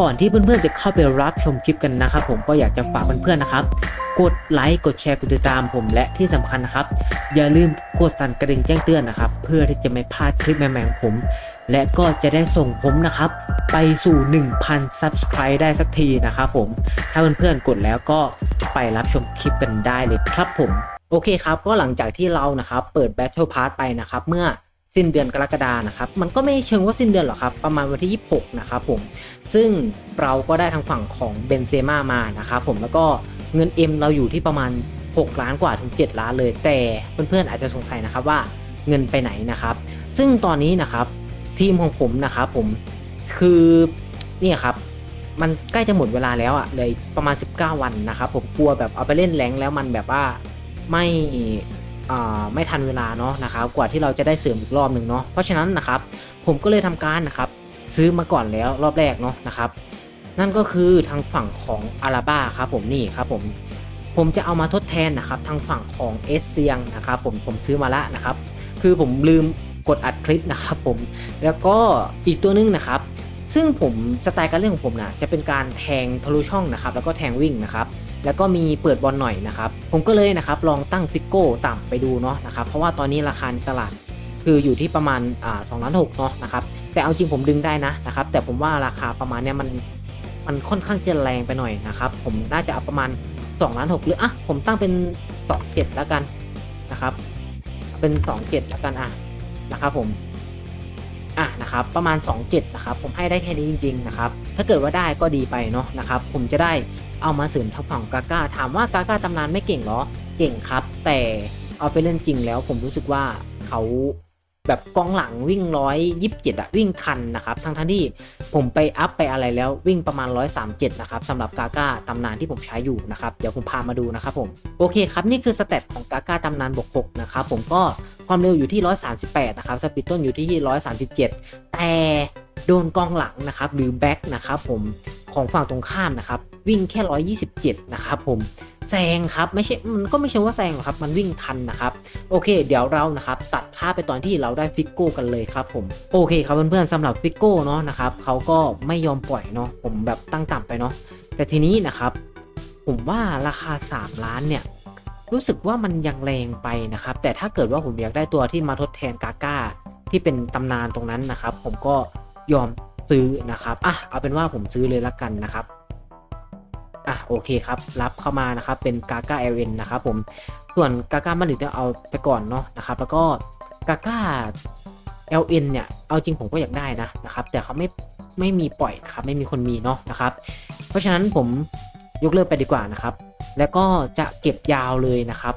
ก่อนที่เพื่อนๆจะเข้าไปรับชมคลิปกันนะครับ ผมก็อยากจะฝากเพื่อนๆนะครับ กดไลค์กดแชร์กดติดตามผมและที่สำคัญนะครับ อย่าลืมกดสั่นกระดิ่งแจ้งเตือนนะครับ เพื่อที่จะไม่พลาดคลิปใหม่ๆของผม และก็จะได้ส่งผมนะครับ ไปสู่ 1,000 Subscribe ได้สักทีนะครับผมถ้าเพื่อนๆกดแล้วก็ไปรับชมคลิปกันได้เลยครับผมโอเคครับ ก็หลังจากที่เรานะครับเปิด Battle Pass ไปนะครับเมื่อ สิ้นเดือนกรกฎานะครับ มันก็ไม่เชิงว่าสิ้นเดือนหรอกครับ ประมาณวันที่ 26 นะครับผม ซึ่งเราก็ได้ทางฝั่งของเบนเซม่ามานะครับผม แล้วก็เงิน M เราอยู่ที่ประมาณ 6 ล้านกว่าถึง 7 ล้านเลย แต่เพื่อนๆอาจจะสงสัยนะครับว่าเงินไปไหนนะครับ ซึ่งตอนนี้นะครับทีมของผมนะครับผม คือเนี่ยครับมันใกล้จะหมดเวลาแล้วอะ่ะเลยประมาณ 19 วันนะครับผมกลัวแบบเอาไปเล่นแรงแล้วมันแบบว่าไม่ ไม่ทันเวลาเนาะนะครับกว่าที่เราจะได้เสริมอีกรอบหนึ่งเนาะเพราะฉะนั้นนะครับผมก็เลยทำการนะครับซื้อมาก่อนแล้วรอบแรกเนาะนะครับนั่นก็คือทางฝั่งของอาราบ้าครับผมนี่ครับผมผมจะเอามาทดแทนนะครับทางฝั่งของเอสเซียงนะครับผมผมซื้อมาละนะครับคือผมลืมกดอัดคลิปนะครับผมแล้วก็อีกตัวนึงนะครับ ซึ่งผมสไตล์การเล่นของผมนะจะเป็นการแทงทะลุช่องนะครับแล้วก็แทงวิ่งนะครับแล้วก็มีเปิดบอลหน่อยนะครับผมก็เลยนะครับลองตั้งฟิกโก้ต่ำไปดูเนาะนะครับเพราะว่าตอนนี้ราคาในตลาดคืออยู่ที่ประมาณอ่าสองล้านหกเนาะนะครับแต่เอาจริงผมดึงได้นะนะครับแต่ผมว่าราคาประมาณเนี้ยมันมันค่อนข้างจะแรงไปหน่อยนะครับผมน่าจะเอาประมาณ2ล้านหกหรืออะผมตั้งเป็น2เจ็ดแล้วกันนะครับเป็น2เจ็ดแล้วกันอะนะครับผม นะครับประมาณ 27นะครับผมให้ได้แค่นี้จริงๆนะครับถ้าเกิดว่าได้ก็ดีไปเนาะนะครับผมจะได้เอามาเสริมทัพฝั่งกาก้าถามว่ากาก้าตำนานไม่เก่งเหรอ เก่งครับ แต่เอาไปเล่นจริงแล้วผมรู้สึกว่าเขา แบบกองหลังวิ่งร้อยยิบเจ็ดอะวิ่งทันนะครับทั้งทั้งที่ผมไปอัพไปอะไรแล้ววิ่งประมาณ137นะครับสำหรับกาก้าตำนานที่ผมใช้อยู่นะครับเดี๋ยวผมพามาดูนะครับผมโอเคครับนี่คือสเตตของกาก้าตำนานบวก6นะครับผมก็ความเร็วอยู่ที่ 138 นะครับ สปีดต้นอยู่ที่ 137 แต่โดนกองหลังนะครับ หรือแบ็กนะครับผมของฝั่งตรงข้ามนะครับ วิ่งแค่ 127 นะครับผม แซงครับไม่ใช่มันก็ไม่ใช่ว่าแซงหรอกครับ มันวิ่งทันนะครับ โอเค เดี๋ยวเรานะครับตัดภาพไปตอนที่เราได้ฟิกโก้กันเลยครับผมโอเคครับเพื่อนๆสำหรับฟิกโก้เนาะนะครับเขาก็ไม่ยอมปล่อยเนาะผมแบบตั้งต่ำไปเนาะแต่ทีนี้นะครับ ผมว่าราคา 3 ล้านเนี่ยรู้สึกว่ามันยังแรงไปนะครับ แต่ถ้าเกิดว่าผมอยากได้ตัวที่มาทดแทนกาก้าที่เป็นตำนานตรงนั้นนะครับ ผมก็ยอมซื้อนะครับอะเอาเป็นว่าผมซื้อเลยละกันนะครับ อะโอเคครับ รับเข้ามานะครับเป็นกาก้าเอเนนะครับผมส่วนกาก้ามาดริดเนี่ยเอาไปก่อนเนาะนะครับแล้วก็กาก้า LN เนี่ยเอาจริงผมก็อยากได้นะนะครับแต่เขาไม่ไม่มีปล่อยนะครับไม่มีคนมีเนาะนะครับ เพราะฉะนั้นผมยกเลิกไปดีกว่านะครับ แล้วก็จะเก็บยาวเลยนะครับ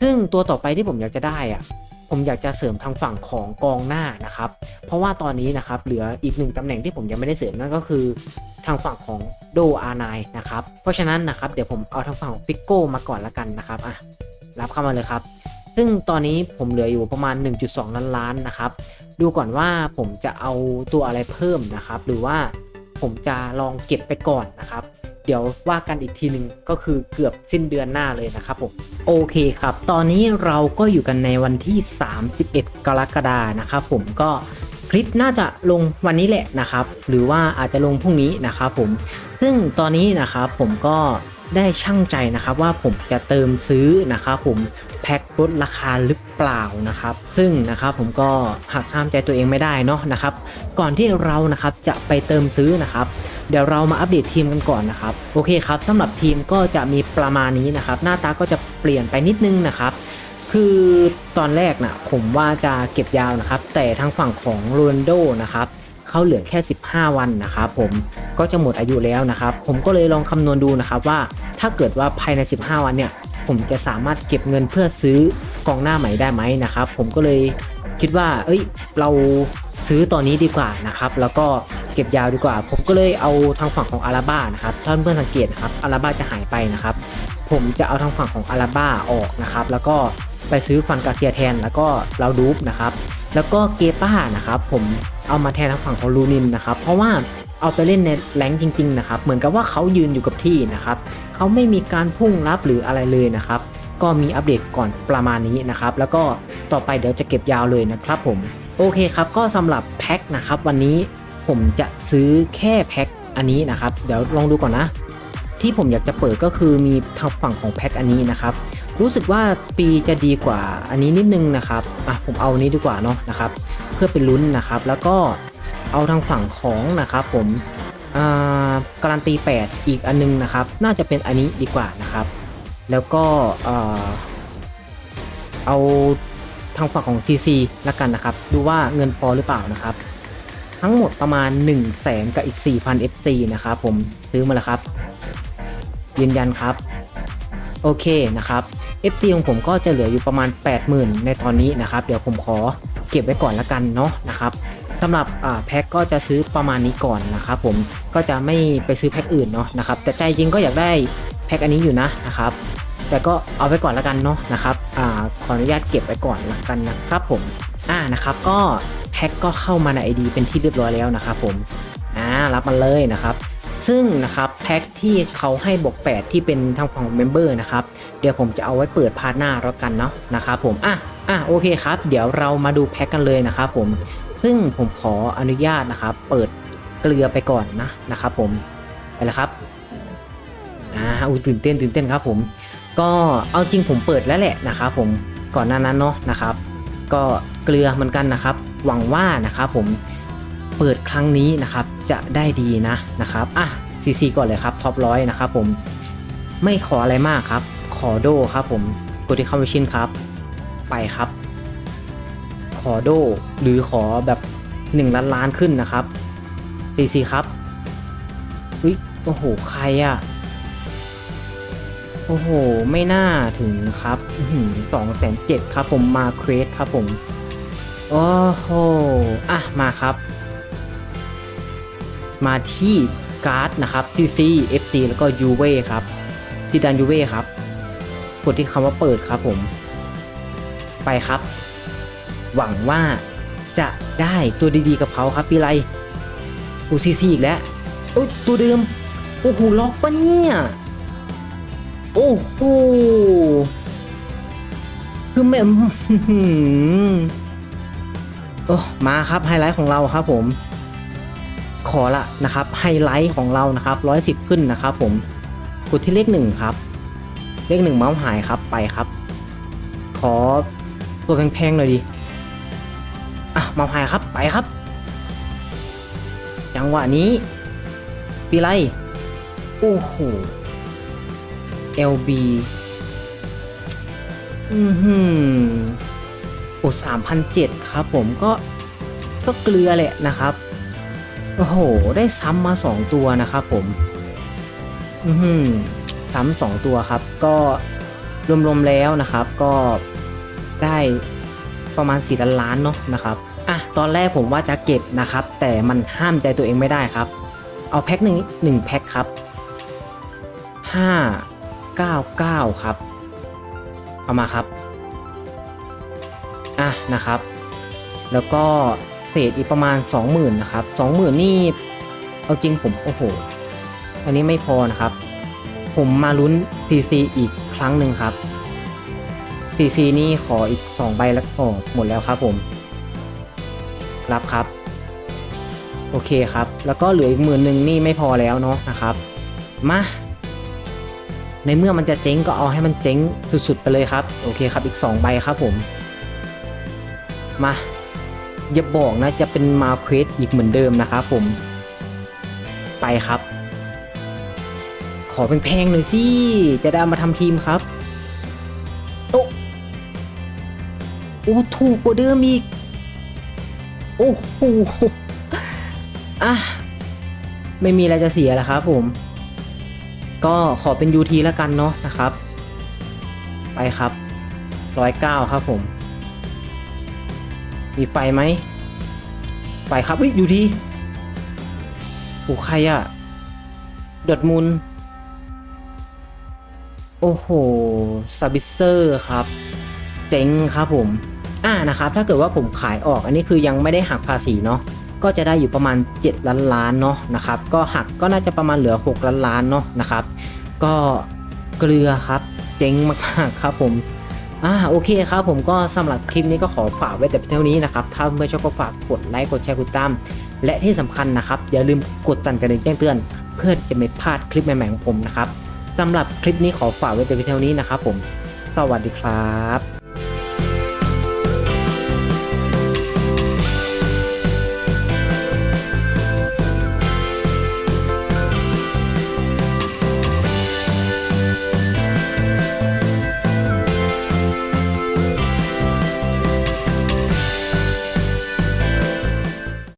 ซึ่งตัวต่อไปที่ผมอยากจะได้อะ ผมอยากจะเสริมทางฝั่งของกองหน้านะครับ เพราะว่าตอนนี้นะครับเหลืออีกหนึ่งตำแหน่งที่ผมยังไม่ได้เสริมนั่นก็คือทางฝั่งของโดอาไนนะครับ เพราะฉะนั้นนะครับเดี๋ยวผมเอาทางฝั่งของฟิกโก้มาก่อนละกันนะครับอะรับเข้ามาเลยครับ ซึ่งตอนนี้ผมเหลืออยู่ประมาณ 1.2 ล้านล้านนะครับ ดูก่อนว่าผมจะเอาตัวอะไรเพิ่มนะครับ หรือว่าผมจะลองเก็บไปก่อนนะครับ ดี๋ยวว่ากันอีกทีหนึ่งก็คือเกือบสิ้นเดือนหน้าเลยนะครับผมโอเคครับ ตอนนี้เราก็อยู่กันในวันที่ 31 กรกฎานะครับผมก็คลิปน่าจะลงวันนี้แหละนะครับ หรือว่าอาจจะลงพรุ่งนี้นะครับผมซึ่งตอนนี้นะครับผมก็ ได้ช่างใจนะครับว่าผมจะเติมซื้อนะครับผมแพ็คลดราคาหรือเปล่านะครับ ซึ่งนะครับผมก็หักห้ามใจตัวเองไม่ได้เนาะนะครับ ก่อนที่เรานะครับจะไปเติมซื้อนะครับ เดี๋ยวเรามาอัปเดตทีมกันก่อนนะครับ โอเคครับสำหรับทีมก็จะมีประมาณนี้นะครับ หน้าตาก็จะเปลี่ยนไปนิดนึงนะครับคือตอนแรกนะผมว่าจะเก็บยาวนะครับ แต่ทางฝั่งของโรนโดนะครับ เขาเหลือแค่ 15 วันนะครับผมก็จะหมดอายุแล้วนะครับ ผมก็เลยลองคำนวณดูนะครับว่าถ้าเกิดว่าภายใน 15 วันเนี่ยผมจะสามารถเก็บเงินเพื่อซื้อกองหน้าใหม่ได้ไหมนะครับ ผมก็เลยคิดว่า เอ้ย เราซื้อตอนนี้ดีกว่านะครับ แล้วก็เก็บยาวดีกว่า ผมก็เลยเอาทางฝั่งของอาราบ้านะครับท่านเพื่อนสังเกตนะครับอาราบ้าจะหายไปนะครับ ผมจะเอาทางฝั่งของอาราบ้าออกนะครับ แล้วก็ไปซื้อฟันกาเซียแทน แล้วก็เราดูฟนะครับ แล้วก็เกป้านะครับ ผม เอามาแทนทางฝั่งของลูนินนะครับ เพราะว่าเอาไปเล่นในแรงจริงๆนะครับ เหมือนกับว่าเขายืนอยู่กับที่นะครับ เขาไม่มีการพุ่งรับหรืออะไรเลยนะครับ ก็มีอัปเดตก่อนประมาณนี้นะครับ แล้วก็ต่อไปเดี๋ยวจะเก็บยาวเลยนะครับผม โอเคครับ ก็สำหรับแพ็คนะครับ วันนี้ผมจะซื้อแค่แพ็คออันนี้นะครับ เดี๋ยวลองดูก่อนนะ ที่ผมอยากจะเปิดก็คือมีทางฝั่งของแพ็คอันนี้นะครับ รู้สึกว่าปีจะดีกว่าอันนี้นิดนึงนะครับอะผมเอานี้ดีกว่าเนาะนะครับ เพื่อเป็นลุ้นนะครับ แล้วก็เอาทางฝั่งของนะครับ ผมอ่าการันตี 8 อีกอันนึงนะครับ น่าจะเป็นอันนี้ดีกว่านะครับ แล้วก็เอาทางฝั่งของ CC ละกันนะครับ ดูว่าเงินพอหรือเปล่านะครับ ทั้งหมดประมาณ 1 0 0 0 0แสนกับอีก 4,000 FC นะครับผมซื้อมาแล้วครับ ยืนยันครับ โอเคนะครับ FC ของผมก็จะเหลืออยู่ประมาณ 80,000 ในตอนนี้นะครับ เดี๋ยวผมขอเก็บไว้ก่อนละกันเนาะนะครับสำหรับแพ็คก็จะซื้อประมาณนี้ก่อนนะครับผมก็จะไม่ไปซื้อแพ็คอื่นเนาะนะครับแต่ใจจริงก็อยากได้แพ็คอันนี้อยู่นะนะครับแต่ก็เอาไว้ก่อนละกันเนาะนะครับอขออนุญาตเก็บไว้ก่อนละกันนะครับผมอ่านะครับก็แพ็คก็เข้ามาใน ID เป็นที่เรียบร้อยแล้วนะครับผมอ่ารับมันเลยนะครับ ซึ่งนะครับแพ็คที่เขาให้บวก8 ที่เป็นทางฝั่งเมมเบอร์นะครับ เดี๋ยวผมจะเอาไว้เปิดพาร์ทหน้าแล้วกันเนาะนะครับผมอะอะโอเคครับ เดี๋ยวเรามาดูแพ็คกันเลยนะครับผม ซึ่งผมขออนุญาตนะครับ เปิดเกลือไปก่อนนะนะครับผมไปแล้วครับอ่าอุ้ยตื่นเต้นตื่นเต้นครับผม ก็เอาจริงผมเปิดแล้วแหละนะครับผมก่อนหน้านั้นเนาะนะครับ ก็เกลือเหมือนกันนะครับ หวังว่านะครับผม เปิดครั้งนี้นะครับจะได้ดีนะนะครับอะซีซีก่อนเลยครับท็อปร้อยนะครับผมไม่ขออะไรมากครับ ขอโดครับผมกดที่เข้าไปชินครับ ไปครับ ขอโดหรือขอแบบ 1 ล้านล้านขึ้นนะครับซีซีครับอุ้ยโอ้โหใครอะโอ้โห ไม่น่าถึงครับสองแสนเจ็ดครับผมมาเควสครับผม โอ้โห อะ มาครับ มาที่การ์ดนะครับ CC FC แล้วก็ UV ครับที่ดัน UV ครับ กดที่คำว่าเปิดครับผม ไปครับ หวังว่าจะได้ตัวดีๆกับเขาครับพี่ไรอูซีซีอีกแล้วโอ้ตัวเดิม โอ้โหล็อกปะเนี่ย โอ้โหคือแม่โอ้มาครับไฮไลท์ของเราครับผม ขอละนะครับไฮไลท์ของเรานะครับร้อยสิบขึ้นนะครับ ผมกดที่เลขหนึ่งครับ เลขหนึ่งเมาส์หายครับไปครับ ขอตัวแพงๆหน่อยดิอะเมาส์หายครับไปครับ จังหวะนี้ปีไรโอ้โห LB อือหือโอ้สามพันเจ็ดครับผมก็ก็เกลือแหละนะครับ โอ้โห ได้ซ้ำมาสองตัวนะครับผม อือหือซ้ำสองตัวครับ ก็รวมๆแล้วนะครับ ก็ได้ประมาณสี่ล้านล้านเนาะนะครับ อะ ตอนแรกผมว่าจะเก็บนะครับ แต่มันห้ามใจตัวเองไม่ได้ครับ เอาแพ็คหนึ่งหนึ่งแพ็คครับห้า99ครับ เอามาครับ อะนะครับ แล้วก็ เศษอีกประมาณ 20,000นะครับ20,000นี่เอาจริงผมโอ้โห อันนี้ไม่พอนะครับ ผมมาลุ้น CC อีกครั้งหนึ่งครับ CC นี่ขออีก 2 ใบแล้วออหมดแล้วครับผม รับครับ โอเคครับ แล้วก็เหลืออีกหมื่นหนึ่งนี่ไม่พอแล้วเนาะนะครับ มาในเมื่อมันจะเจ๊งก็เอาให้มันเจ๊งสุดๆไปเลยครับ โอเคครับอีก 2 ใบครับผม มา อย่าบอกนะจะเป็นมาเควสอีกเหมือนเดิมนะครับผม ไปครับ ขอแพงๆหน่อยสิ จะได้ามาทำทีมครับ โอ้โอ้ถูกกว่าเดิมอีก โอ้โหอะ ไม่มีอะไรจะเสียแล้วครับผม ก็ขอเป็น UT แล้วกันเนาะนะครับ ไปครับร้อยเก้าครับผม มีไฟไหมไฟครับอุ้ย UT โอ้ใครอะดอดมุนโอ้โหซาบิเซอร์ครับ เจ๋งครับผม อ่านะครับ ถ้าเกิดว่าผมขายออก อันนี้คือยังไม่ได้หักภาษีเนาะ ก็จะได้อยู่ประมาณ 7 ล้านล้านเนาะนะครับ ก็หักก็น่าจะประมาณเหลือ 6 ล้านล้านเนาะนะครับ ก็เกลือครับ เจ๊งมากๆครับผม อ่าโอเคครับผมก็สำหรับคลิปนี้ก็ขอฝากไว้แต่เพียงเท่านี้นะครับ ถ้าเมื่อชอบก็ฝากกดไลค์กดแชร์กดติดตาม และที่สำคัญนะครับ อย่าลืมกดสั่นกระดิ่งแจ้งเตือน เพื่อจะไม่พลาดคลิปใหม่ๆของผมนะครับสำหรับคลิปนี้ขอฝากไว้แต่เพียงเท่านี้นะครับผม สวัสดีครับ